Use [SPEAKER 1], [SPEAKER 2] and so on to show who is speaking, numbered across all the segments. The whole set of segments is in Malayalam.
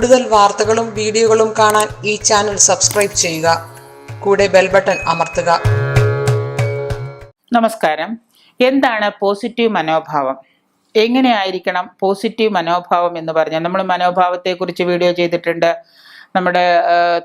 [SPEAKER 1] കൂടുതൽ വാർത്തകളും വീഡിയോകളും കാണാൻ ഈ ചാനൽ സബ്സ്ക്രൈബ് ചെയ്യുക. കൂടെ ബെൽ ബട്ടൺ അമർത്തുക.
[SPEAKER 2] നമസ്കാരം. എന്താണ് പോസിറ്റീവ് മനോഭാവം? എങ്ങനെയായിരിക്കണം പോസിറ്റീവ് മനോഭാവം എന്ന് പറഞ്ഞാൽ നമ്മൾ മനോഭാവത്തെക്കുറിച്ച് വീഡിയോ ചെയ്തിട്ടുണ്ട്. നമ്മുടെ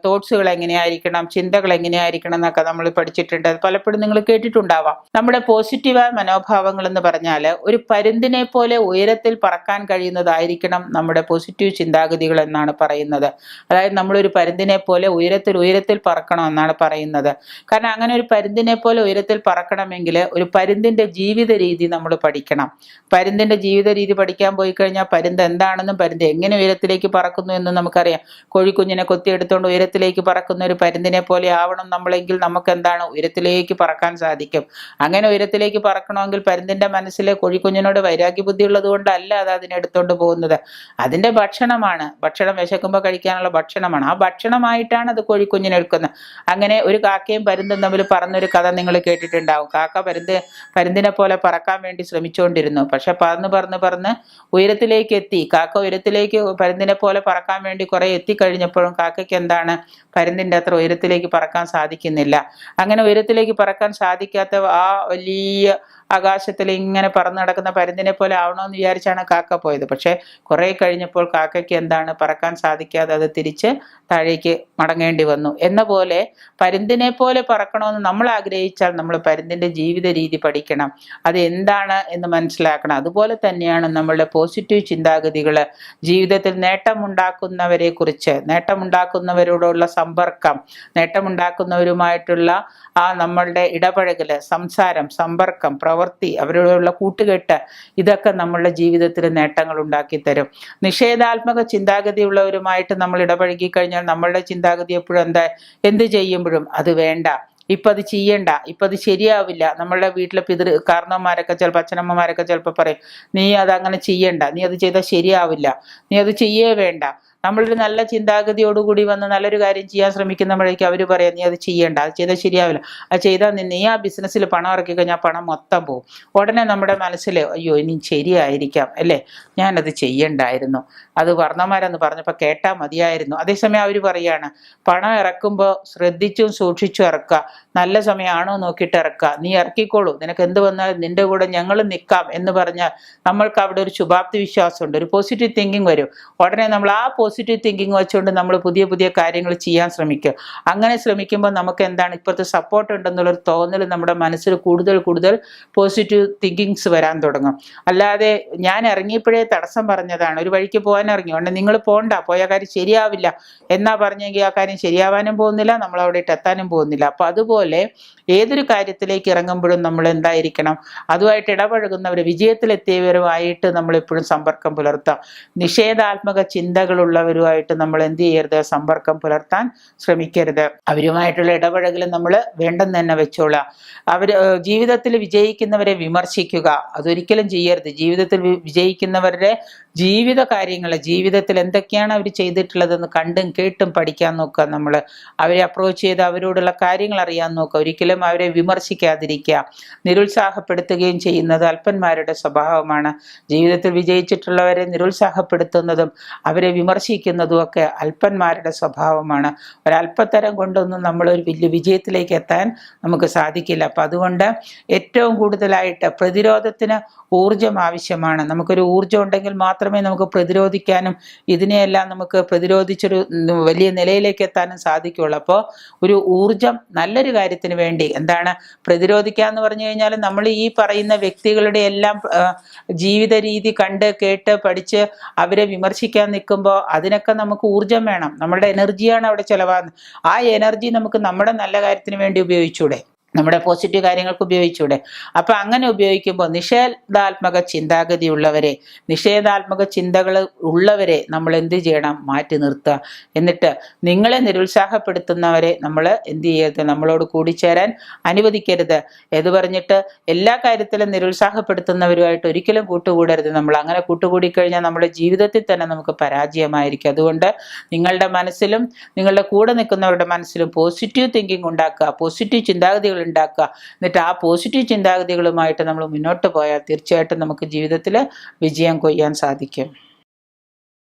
[SPEAKER 2] തോട്ട്സുകൾ എങ്ങനെയായിരിക്കണം ചിന്തകൾ എങ്ങനെയായിരിക്കണം എന്നൊക്കെ നമ്മൾ പഠിച്ചിട്ടുണ്ട്. അത് പലപ്പോഴും നിങ്ങൾ കേട്ടിട്ടുണ്ടാവാം. നമ്മുടെ പോസിറ്റീവായ മനോഭാവങ്ങൾ എന്ന് പറഞ്ഞാൽ ഒരു പരുന്തിനെ പോലെ ഉയരത്തിൽ പറക്കാൻ കഴിയുന്നതായിരിക്കണം നമ്മുടെ പോസിറ്റീവ് ചിന്താഗതികൾ എന്നാണ് പറയുന്നത്. അതായത് നമ്മളൊരു പരുന്തിനെ പോലെ ഉയരത്തിൽ ഉയരത്തിൽ പറക്കണം എന്നാണ് പറയുന്നത്. കാരണം അങ്ങനെ ഒരു പരുന്തിനെ പോലെ ഉയരത്തിൽ പറക്കണമെങ്കിൽ ഒരു പരുന്തിന്റെ ജീവിത രീതി നമ്മൾ പഠിക്കണം. പരുന്തിന്റെ ജീവിത രീതി പഠിക്കാൻ പോയി കഴിഞ്ഞാൽ പരുന്ത് എന്താണെന്നും പരുന്ത് എങ്ങനെ ഉയരത്തിലേക്ക് പറക്കുന്നു എന്നും നമുക്കറിയാം. കോഴിക്കുഞ്ഞിനെ കൊത്തിയെടുത്തുകൊണ്ട് ഉയരത്തിലേക്ക് പറക്കുന്ന ഒരു പരുന്തിനെ പോലെ ആവണം നമ്മളെങ്കിൽ നമുക്ക് എന്താണ് ഉയരത്തിലേക്ക് പറക്കാൻ സാധിക്കും. അങ്ങനെ ഉയരത്തിലേക്ക് പറക്കണമെങ്കിൽ പരുന്തിന്റെ മനസ്സിലെ കോഴിക്കുഞ്ഞിനോട് വൈരാഗ്യ ബുദ്ധി ഉള്ളത് കൊണ്ടല്ല അത് എടുത്തുകൊണ്ട് പോകുന്നത്. അതിന്റെ ഭക്ഷണമാണ്. ഭക്ഷണം വിശക്കുമ്പോൾ കഴിക്കാനുള്ള ഭക്ഷണമാണ്. ആ ഭക്ഷണമായിട്ടാണ് അത് കോഴിക്കുഞ്ഞിനെ എടുക്കുന്നത്. അങ്ങനെ ഒരു കാക്കയും പരുന്തും തമ്മിൽ പറഞ്ഞൊരു കഥ നിങ്ങൾ കേട്ടിട്ടുണ്ടാവും. കാക്ക പരുന്ത് പരുന്തിനെ പോലെ പറക്കാൻ വേണ്ടി ശ്രമിച്ചുകൊണ്ടിരുന്നു പക്ഷെ പറന്ന് പറന്ന് പറന്ന് ഉയരത്തിലേക്ക് എത്തി. കാക്ക ഉയരത്തിലേക്ക് പരുന്തിനെ പോലെ പറക്കാൻ വേണ്ടി കുറെ എത്തിക്കഴിഞ്ഞപ്പോഴും കാക്കയ്ക്ക് എന്താണ് പരുന്തിന്റെ അത്ര ഉയരത്തിലേക്ക് പറക്കാൻ സാധിക്കുന്നില്ല. അങ്ങനെ ഉയരത്തിലേക്ക് പറക്കാൻ സാധിക്കാത്ത ആ വലിയ ആകാശത്തിൽ ഇങ്ങനെ പറന്നു നടക്കുന്ന പരുന്തിനെ പോലെ ആവണമെന്ന് വിചാരിച്ചാണ് കാക്ക പോയത്. പക്ഷേ കുറേ കഴിഞ്ഞപ്പോൾ കാക്കയ്ക്ക് എന്താണ് പറക്കാൻ സാധിക്കാതെ അത് തിരിച്ച് താഴേക്ക് മടങ്ങേണ്ടി വന്നു. എന്ന പോലെ പരുന്തിനെ പോലെ പറക്കണമെന്ന് നമ്മൾ ആഗ്രഹിച്ചാൽ നമ്മൾ പരുന്തിന്റെ ജീവിത രീതി പഠിക്കണം. അത് എന്താണ് എന്ന് മനസ്സിലാക്കണം. അതുപോലെ തന്നെയാണ് നമ്മളുടെ പോസിറ്റീവ് ചിന്താഗതികൾ ജീവിതത്തിൽ നേട്ടമുണ്ടാക്കുന്നവരെ കുറിച്ച് നേട്ടമുണ്ടാക്കുന്നവരോടുള്ള സമ്പർക്കം നേട്ടമുണ്ടാക്കുന്നവരുമായിട്ടുള്ള ആ നമ്മളുടെ ഇടപഴകൽ സംസാരം സമ്പർക്കം പ്രവൃത്തി അവരോടുള്ള കൂട്ടുകെട്ട് ഇതൊക്കെ നമ്മളുടെ ജീവിതത്തിൽ നേട്ടങ്ങൾ ഉണ്ടാക്കി തരും. നിഷേധാത്മക ചിന്താഗതിയുള്ളവരുമായിട്ട് നമ്മൾ ഇടപഴകി കഴിഞ്ഞാൽ നമ്മളുടെ ചിന്താഗതി എപ്പോഴും എന്താ? എന്ത് ചെയ്യുമ്പോഴും അത് വേണ്ട. ഇപ്പം അത് ചെയ്യണ്ട ഇപ്പം അത് ശരിയാവില്ല. നമ്മളുടെ വീട്ടിലെ പിതൃ കാരണവന്മാരൊക്കെ ചിലപ്പോൾ അച്ഛനമ്മമാരൊക്കെ ചിലപ്പോൾ പറയും നീ അത് അങ്ങനെ ചെയ്യണ്ട നീ അത് ചെയ്താൽ ശരിയാവില്ല നീ അത് ചെയ്യേ വേണ്ട. നമ്മളൊരു നല്ല ചിന്താഗതിയോടുകൂടി വന്ന് നല്ലൊരു കാര്യം ചെയ്യാൻ ശ്രമിക്കുന്നപ്പോഴേക്കും അവർ പറയാം നീ അത് ചെയ്യണ്ട അത് ചെയ്താൽ ശരിയാവില്ല. അത് ചെയ്താൽ നീ ആ ബിസിനസ്സിൽ പണം ഇറക്കി കഴിഞ്ഞാൽ പണം മൊത്തം പോകും ഉടനെ നമ്മുടെ മനസ്സിൽ അയ്യോ ഇനി ശരിയായിരിക്കാം അല്ലേ? ഞാനത് ചെയ്യണ്ടായിരുന്നു. അത് വർണമാരെന്ന് പറഞ്ഞപ്പോൾ കേട്ടാൽ മതിയായിരുന്നു. അതേസമയം അവർ പറയാണ് പണം ഇറക്കുമ്പോൾ ശ്രദ്ധിച്ചും സൂക്ഷിച്ചും ഇറക്കുക നല്ല സമയമാണോ നോക്കിയിട്ട് ഇറക്കുക. നീ ഇറക്കിക്കോളൂ. നിനക്ക് എന്ത് വന്നാലും നിന്റെ കൂടെ ഞങ്ങൾ നിൽക്കാം എന്ന് പറഞ്ഞാൽ നമ്മൾക്ക് അവിടെ ഒരു ശുഭാപ്തി വിശ്വാസമുണ്ട്. ഒരു പോസിറ്റീവ് തിങ്കിങ് വരും. ഉടനെ നമ്മൾ ആ പോസിറ്റീവ് തിങ്കിങ് വെച്ചുകൊണ്ട് നമ്മൾ പുതിയ പുതിയ കാര്യങ്ങൾ ചെയ്യാൻ ശ്രമിക്കുക. അങ്ങനെ ശ്രമിക്കുമ്പോൾ നമുക്ക് എന്താണ്? ഇപ്പോഴത്തെ സപ്പോർട്ട് ഉണ്ടെന്നുള്ളൊരു തോന്നൽ നമ്മുടെ മനസ്സിൽ കൂടുതൽ കൂടുതൽ പോസിറ്റീവ് തിങ്കിങ്സ് വരാൻ തുടങ്ങും. അല്ലാതെ ഞാൻ ഇറങ്ങിയപ്പോഴേ തടസ്സം പറഞ്ഞതാണ്. ഒരു വഴിക്ക് പോകാൻ ഇറങ്ങി. ഉടനെ നിങ്ങൾ പോകണ്ട പോയ കാര്യം ശരിയാവില്ല. എന്നാ പറഞ്ഞെങ്കിൽ ആ കാര്യം ശരിയാവാനും പോകുന്നില്ല. നമ്മൾ അവിടെ എത്താനും പോകുന്നില്ല. അപ്പൊ അതുപോലെ ഏതൊരു കാര്യത്തിലേക്ക് ഇറങ്ങുമ്പോഴും നമ്മൾ എന്തായിരിക്കണം? അതുമായിട്ട് ഇടപഴകുന്നവർ വിജയത്തിലെത്തിയവരുമായിട്ട് നമ്മൾ എപ്പോഴും സമ്പർക്കം പുലർത്താം. നിഷേധാത്മക ചിന്തകളുള്ളവരുമായിട്ട് നമ്മൾ എന്ത് ചെയ്യരുത്? സമ്പർക്കം പുലർത്താൻ ശ്രമിക്കരുത്. അവരുമായിട്ടുള്ള ഇടപഴകൽ നമ്മൾ വേണ്ടെന്ന് തന്നെ വെച്ചോളാം. അവർ ജീവിതത്തിൽ വിജയിക്കുന്നവരെ വിമർശിക്കുക. അതൊരിക്കലും ചെയ്യരുത്. ജീവിതത്തിൽ വിജയിക്കുന്നവരുടെ ജീവിത കാര്യങ്ങൾ ജീവിതത്തിൽ എന്തൊക്കെയാണ് അവർ ചെയ്തിട്ടുള്ളതെന്ന് കണ്ടും കേട്ടും പഠിക്കാൻ നോക്കുക നമ്മൾ. അവരെ അപ്രോച്ച് ചെയ്ത് അവരോടുള്ള കാര്യങ്ങൾ അറിയാൻ നോക്കുക. ഒരിക്കലും അവരെ വിമർശിക്കാതിരിക്കുക. നിരുത്സാഹപ്പെടുത്തുകയും ചെയ്യുന്നത് അല്പന്മാരുടെ സ്വഭാവമാണ്. ജീവിതത്തിൽ വിജയിച്ചിട്ടുള്ളവരെ നിരുത്സാഹപ്പെടുത്തുന്നതും അവരെ വിമർശിക്കുന്നതും ഒക്കെ അല്പന്മാരുടെ സ്വഭാവമാണ്. ഒരല്പത്തരം കൊണ്ടൊന്നും നമ്മൾ ഒരു വലിയ വിജയത്തിലേക്ക് എത്താൻ നമുക്ക് സാധിക്കില്ല. അപ്പം അതുകൊണ്ട് ഏറ്റവും കൂടുതലായിട്ട് പ്രതിരോധത്തിന് ഊർജം ആവശ്യമാണ്. നമുക്കൊരു ഊർജം ഉണ്ടെങ്കിൽ മാത്രമേ നമുക്ക് പ്രതിരോധിക്കാനും ഇതിനെയെല്ലാം നമുക്ക് പ്രതിരോധിച്ചൊരു വലിയ നിലയിലേക്ക് എത്താനും സാധിക്കുകയുള്ളൂ. അപ്പോൾ ഒരു ഊർജം നല്ലൊരു കാര്യത്തിന് വേണ്ടി എന്താണ് പ്രതിരോധിക്കുക എന്ന് പറഞ്ഞു കഴിഞ്ഞാൽ നമ്മൾ ഈ പറയുന്ന വ്യക്തികളുടെ എല്ലാം ജീവിത രീതി കണ്ട് കേട്ട് പഠിച്ച് അവരെ വിമർശിക്കാൻ നിൽക്കുമ്പോൾ അതിനൊക്കെ നമുക്ക് ഊർജം വേണം. നമ്മളുടെ എനർജിയാണ് അവിടെ ചിലവാകുന്നത്. ആ എനർജി നമുക്ക് നമ്മുടെ നല്ല കാര്യത്തിന് വേണ്ടി ഉപയോഗിച്ചൂടെ? നമ്മുടെ പോസിറ്റീവ് കാര്യങ്ങൾക്ക് ഉപയോഗിച്ചൂടെ? അപ്പൊ അങ്ങനെ ഉപയോഗിക്കുമ്പോൾ നിഷേധാത്മക ചിന്താഗതി ഉള്ളവരെ നിഷേധാത്മക ചിന്തകൾ ഉള്ളവരെ നമ്മൾ എന്ത് ചെയ്യണം? മാറ്റി നിർത്തുക. എന്നിട്ട് നിങ്ങളെ നിരുത്സാഹപ്പെടുത്തുന്നവരെ നമ്മൾ എന്ത് ചെയ്യരുത്? നമ്മളോട് കൂടിച്ചേരാൻ അനുവദിക്കരുത്. എന്ന് പറഞ്ഞിട്ട് എല്ലാ കാര്യത്തിലും നിരുത്സാഹപ്പെടുത്തുന്നവരുമായിട്ട് ഒരിക്കലും കൂട്ടുകൂടരുത്. നമ്മൾ അങ്ങനെ കൂട്ടുകൂടി കഴിഞ്ഞാൽ നമ്മുടെ ജീവിതത്തിൽ തന്നെ നമുക്ക് പരാജയമായിരിക്കും. അതുകൊണ്ട് നിങ്ങളുടെ മനസ്സിലും നിങ്ങളുടെ കൂടെ നിൽക്കുന്നവരുടെ മനസ്സിലും പോസിറ്റീവ് തിങ്കിങ് ഉണ്ടാക്കുക. പോസിറ്റീവ് ചിന്താഗതികൾ ഉണ്ടാക്കുക. എന്നിട്ട് ആ പോസിറ്റീവ് ചിന്താഗതികളുമായിട്ട് നമ്മൾ മുന്നോട്ട് പോയാൽ തീർച്ചയായിട്ടും നമുക്ക് ജീവിതത്തിൽ വിജയം കൊയ്യാൻ സാധിക്കും.